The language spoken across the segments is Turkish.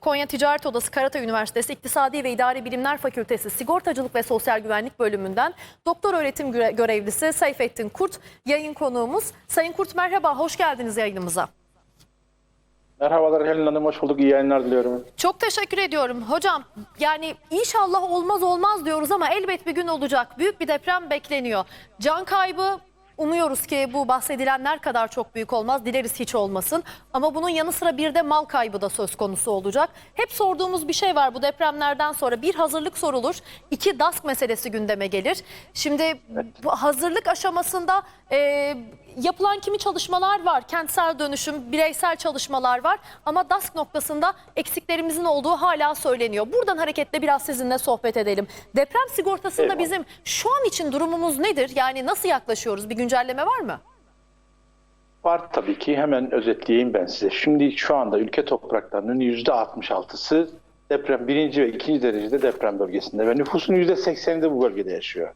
Konya Ticaret Odası Karatay Üniversitesi İktisadi ve İdari Bilimler Fakültesi Sigortacılık ve Sosyal Güvenlik Bölümünden doktor öğretim göre- görevlisi Seyfettin Kurt yayın konuğumuz. Sayın Kurt merhaba, hoş geldiniz yayınımıza. Merhabalar Helin Hanım, hoş bulduk. İyi yayınlar diliyorum. Çok teşekkür ediyorum. Hocam yani inşallah olmaz olmaz diyoruz ama elbet bir gün olacak. Büyük bir deprem bekleniyor. Can kaybı umuyoruz ki bu bahsedilenler kadar çok büyük olmaz. Dileriz hiç olmasın. Ama bunun yanı sıra bir de mal kaybı da söz konusu olacak. Hep sorduğumuz bir şey var bu depremlerden sonra. Bir hazırlık sorulur. iki DASK meselesi gündeme gelir. Şimdi bu hazırlık aşamasında e, yapılan kimi çalışmalar var. Kentsel dönüşüm, bireysel çalışmalar var. Ama DASK noktasında eksiklerimizin olduğu hala söyleniyor. Buradan hareketle biraz sizinle sohbet edelim. Deprem sigortasında bizim şu an için durumumuz nedir? Yani nasıl yaklaşıyoruz? Bir güncelleme var mı? Var tabii ki. Hemen özetleyeyim ben size. Şimdi şu anda ülke topraklarının %66'sı deprem birinci ve ikinci derecede deprem bölgesinde ve nüfusun %80'i de bu bölgede yaşıyor.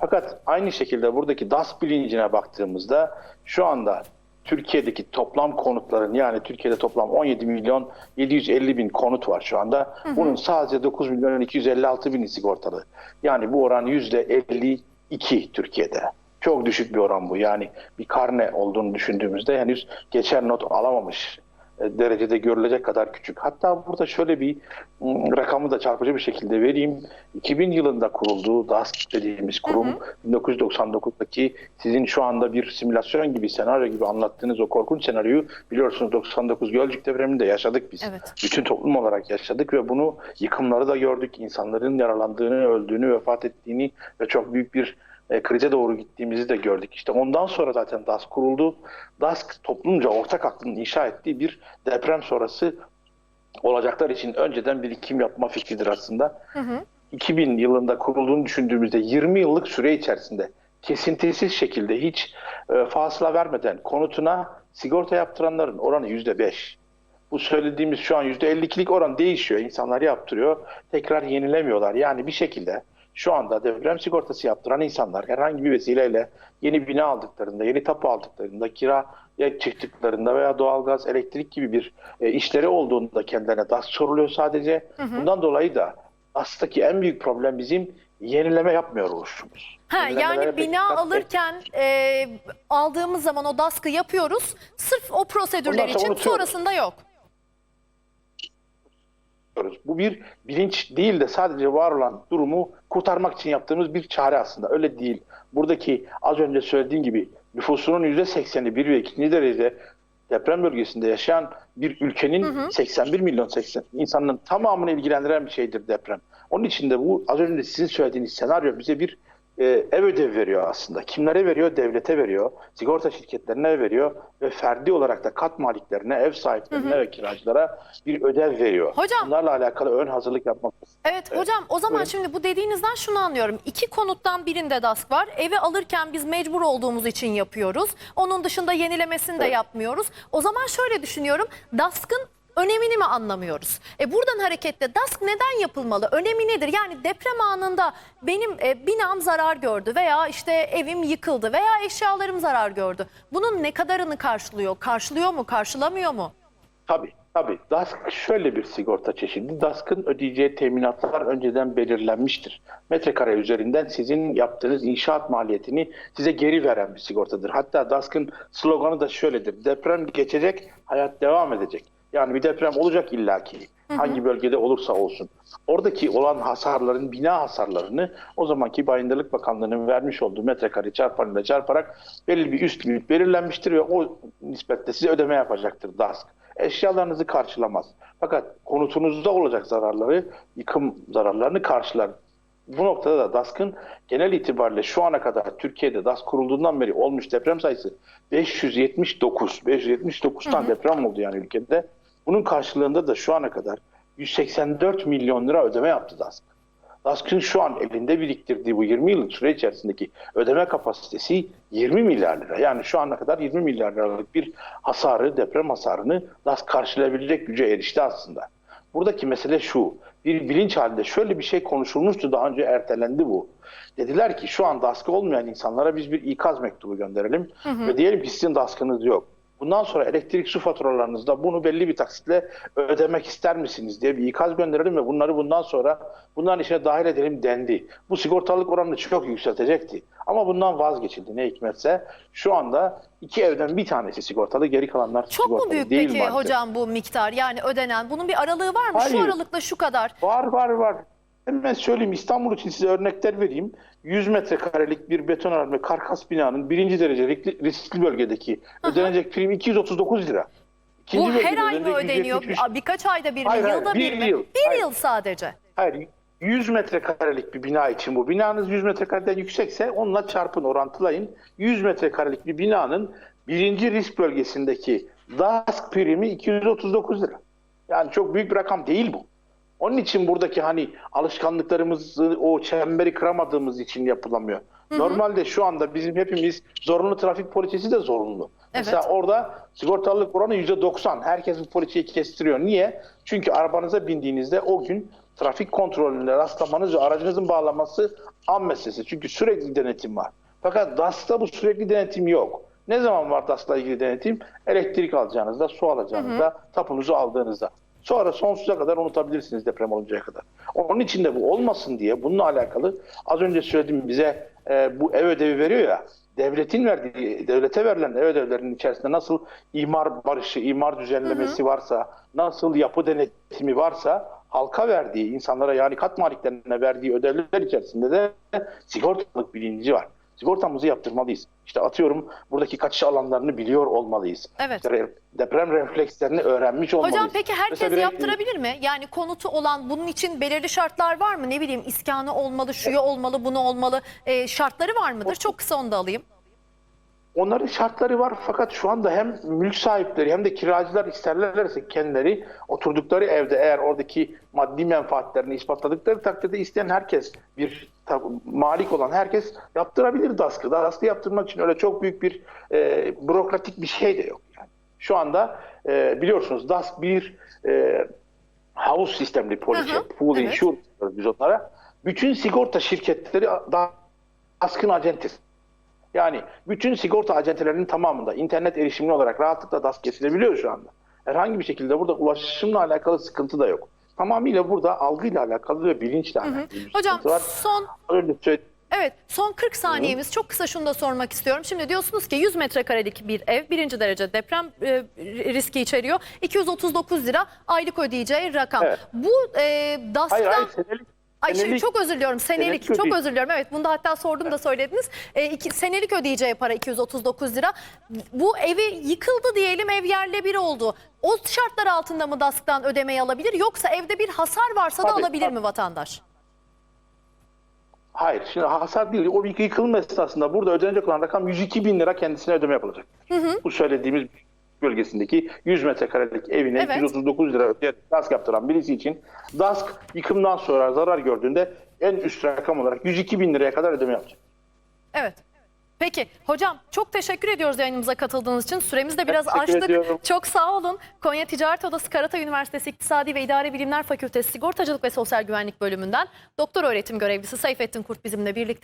Fakat aynı şekilde buradaki DAS bilincine baktığımızda şu anda Türkiye'deki toplam konutların yani Türkiye'de toplam 17 milyon 750 bin konut var şu anda. Bunun sadece 9 milyon 256 bini sigortalı. Yani bu oran %52 Türkiye'de. Çok düşük bir oran bu. Yani bir karne olduğunu düşündüğümüzde henüz geçer not alamamış e, derecede görülecek kadar küçük. Hatta burada şöyle bir m, rakamı da çarpıcı bir şekilde vereyim. 2000 yılında kurulduğu DASK dediğimiz kurum 1999'daki sizin şu anda bir simülasyon gibi senaryo gibi anlattığınız o korkunç senaryoyu biliyorsunuz 99 Gölcük depreminde yaşadık biz. Evet. Bütün toplum olarak yaşadık ve bunu yıkımları da gördük. İnsanların yaralandığını, öldüğünü, vefat ettiğini ve çok büyük bir e, krize doğru gittiğimizi de gördük. İşte ondan sonra zaten DASK kuruldu. DASK toplumca ortak aklın inşa ettiği bir deprem sonrası olacaklar için önceden birikim yapma fikridir aslında. 2000 yılında kurulduğunu düşündüğümüzde 20 yıllık süre içerisinde kesintisiz şekilde hiç e, fasıla vermeden konutuna sigorta yaptıranların oranı %5. Bu söylediğimiz şu an %52'lik oran değişiyor. İnsanlar yaptırıyor. Tekrar yenilemiyorlar. Yani bir şekilde şu anda deprem sigortası yaptıran insanlar herhangi bir vesileyle yeni bina aldıklarında, yeni tapu aldıklarında, kira çıktıklarında veya doğalgaz, elektrik gibi bir e, işleri olduğunda kendilerine DAS soruluyor sadece. Bundan dolayı da DAS'taki en büyük problem bizim yenileme yapmıyor oluşumuz. Ha, yani bina dikkat alırken e, aldığımız zaman o DASK'ı yapıyoruz. Sırf o prosedürler için unutuyoruz. sonrasında yok. Yapıyoruz. Bu bir bilinç değil de sadece var olan durumu kurtarmak için yaptığımız bir çare aslında. Öyle değil. Buradaki az önce söylediğim gibi nüfusunun %80'i bir ve ikinci derecede deprem bölgesinde yaşayan bir ülkenin 81 milyon 80 insanın tamamını ilgilendiren bir şeydir deprem. Onun için de bu az önce sizin söylediğiniz senaryo bize bir e, ev ödevi veriyor aslında. Kimlere veriyor? Devlete veriyor. Sigorta şirketlerine veriyor ve ferdi olarak da kat maliklerine, ev sahiplerine ve kiracılara bir ödev veriyor. Hocam- Bunlarla alakalı ön hazırlık yapmak. Evet hocam o zaman Buyurun. şimdi bu dediğinizden şunu anlıyorum. İki konuttan birinde DASK var. Evi alırken biz mecbur olduğumuz için yapıyoruz. Onun dışında yenilemesini de Evet. yapmıyoruz. O zaman şöyle düşünüyorum. DASK'ın önemini mi anlamıyoruz? E buradan hareketle DASK neden yapılmalı? Önemi nedir? Yani deprem anında benim e, binam zarar gördü veya işte evim yıkıldı veya eşyalarım zarar gördü. Bunun ne kadarını karşılıyor? Karşılıyor mu? Karşılamıyor mu? Tabii. Tabii. DASK şöyle bir sigorta çeşidi. DASK'ın ödeyeceği teminatlar önceden belirlenmiştir. Metrekare üzerinden sizin yaptığınız inşaat maliyetini size geri veren bir sigortadır. Hatta DASK'ın sloganı da şöyledir. Deprem geçecek, hayat devam edecek. Yani bir deprem olacak illaki. Hangi bölgede olursa olsun. Oradaki olan hasarların, bina hasarlarını o zamanki Bayındırlık Bakanlığı'nın vermiş olduğu metrekare çarpanıyla çarparak belli bir üst limit belirlenmiştir ve o nispetle size ödeme yapacaktır DASK. Eşyalarınızı karşılamaz. Fakat konutunuzda olacak zararları, yıkım zararlarını karşılar. Bu noktada da DASK'ın genel itibariyle şu ana kadar Türkiye'de DASK kurulduğundan beri olmuş deprem sayısı 579. 579 tane deprem oldu yani ülkede. Bunun karşılığında da şu ana kadar 184 milyon lira ödeme yaptı DASK. DASK'ın şu an elinde biriktirdiği bu 20 yıllık süre içerisindeki ödeme kapasitesi 20 milyar lira. Yani şu ana kadar 20 milyar liralık bir hasarı, deprem hasarını DASK karşılayabilecek güce erişti aslında. Buradaki mesele şu, bir bilinç halinde şöyle bir şey konuşulmuştu daha önce ertelendi bu. Dediler ki şu an DASK'ı olmayan insanlara biz bir ikaz mektubu gönderelim ve diyelim ki sizin DASK'ınız yok. Bundan sonra elektrik su faturalarınızda bunu belli bir taksitle ödemek ister misiniz diye bir ikaz gönderelim ve bunları bundan sonra bunların içine dahil edelim dendi. Bu sigortalılık oranını çok yükseltecekti. Ama bundan vazgeçildi ne hikmetse. Şu anda iki evden bir tanesi sigortalı geri kalanlar Çok sigortalı mu büyük değil peki maalesef. hocam bu miktar yani ödenen? Bunun bir aralığı var mı? Şu Hayır. aralıkla şu kadar. Var var var. Hemen söyleyeyim İstanbul için size örnekler vereyim. 100 metrekarelik bir betonarme karkas binanın birinci derece riskli, riskli bölgedeki ödenecek prim 239 lira. İkinci Bu her ay mı ödeniyor? 173 Aa, Birkaç ayda bir mi? Hayır, hayır, Yılda bir bir mi? yıl. Bir Hayır. yıl sadece. Hayır, 100 metrekarelik bir bina için bu. Binanız 100 metrekareden yüksekse onunla çarpın, orantılayın. 100 metrekarelik bir binanın birinci risk bölgesindeki DASK primi 239 lira. Yani çok büyük bir rakam değil bu. Onun için buradaki hani alışkanlıklarımızı o çemberi kıramadığımız için yapılamıyor. Normalde şu anda bizim hepimiz zorunlu trafik poliçesi de zorunlu. Mesela orada sigortalılık oranı %90. Herkes bu poliçeyi kestiriyor. Niye? Çünkü arabanıza bindiğinizde o gün trafik kontrolünde rastlamanız ve aracınızın bağlanması an meselesi. Çünkü sürekli denetim var. Fakat DAS'ta bu sürekli denetim yok. Ne zaman var DAS'la ilgili denetim? Elektrik alacağınızda, su alacağınızda, tapunuzu aldığınızda. Sonra sonsuza kadar unutabilirsiniz deprem oluncaya kadar. Onun için de bu olmasın diye bununla alakalı az önce söylediğim bize e, bu ev ödevi veriyor ya devletin verdiği, devlete verilen ev ödevlerinin içerisinde nasıl imar barışı, imar düzenlemesi varsa, nasıl yapı denetimi varsa halka verdiği, insanlara yani kat maliklerine verdiği ödevler içerisinde de sigortalık bilinci var. Sigortamızı yaptırmalıyız. İşte atıyorum buradaki kaçış alanlarını biliyor olmalıyız. Evet. İşte deprem reflekslerini öğrenmiş olmalıyız. Hocam peki herkes bir- yaptırabilir mi? Yani konutu olan bunun için belirli şartlar var mı? Ne bileyim iskanı olmalı, şuyu olmalı, bunu olmalı. Ee, şartları var mıdır? Çok kısa onu da alayım. Onların şartları var fakat şu anda hem mülk sahipleri hem de kiracılar isterlerse kendileri oturdukları evde eğer oradaki maddi menfaatlerini ispatladıkları takdirde isteyen herkes bir malik olan herkes yaptırabilir DASK'ı. DASK'ı yaptırmak için öyle çok büyük bir e, bürokratik bir şey de yok. Yani. Şu anda e, biliyorsunuz DASK bir e, house sistemli poliçe, pool evet. diyoruz biz onlara. Bütün sigorta şirketleri DASK'ın acentesi. Yani bütün sigorta acentelerinin tamamında internet erişimli olarak rahatlıkla DAS kesilebiliyor şu anda. Herhangi bir şekilde burada ulaşımla alakalı sıkıntı da yok. Tamamıyla burada algıyla alakalı ve bilinçle alakalı bir Hocam var. son Öyle söyleyeyim. Evet son 40 saniyemiz çok kısa şunu da sormak istiyorum. Şimdi diyorsunuz ki 100 metrekarelik bir ev birinci derece deprem e, riski içeriyor. 239 lira aylık ödeyeceği rakam. Evet. Bu e, DASK'tan... Hayır hayır senelik. Ay senelik- çok özür diliyorum senelik, senelik çok özür diliyorum evet bunu da hatta sordum da söylediniz e, iki, senelik ödeyeceği para 239 lira bu evi yıkıldı diyelim ev yerle bir oldu o şartlar altında mı DASK'tan ödemeyi alabilir yoksa evde bir hasar varsa da Tabii, alabilir tabii. mi vatandaş? Hayır şimdi hasar değil. O yıkılma esnasında burada ödenecek olan rakam 102 bin lira kendisine ödeme yapılacak. Bu söylediğimiz bölgesindeki 100 metrekarelik evine Evet. 239 lira ödeyerek DASK yaptıran birisi için DASK yıkımdan sonra zarar gördüğünde en üst rakam olarak 102 bin liraya kadar ödeme yapacak. Evet. Peki hocam çok teşekkür ediyoruz yayınımıza katıldığınız için. Süremiz de biraz açtık. ediyorum. Çok sağ olun. Konya Ticaret Odası Karatay Üniversitesi İktisadi ve İdari Bilimler Fakültesi Sigortacılık ve Sosyal Güvenlik Bölümünden doktor öğretim görevlisi Seyfettin Kurt bizimle birlikte.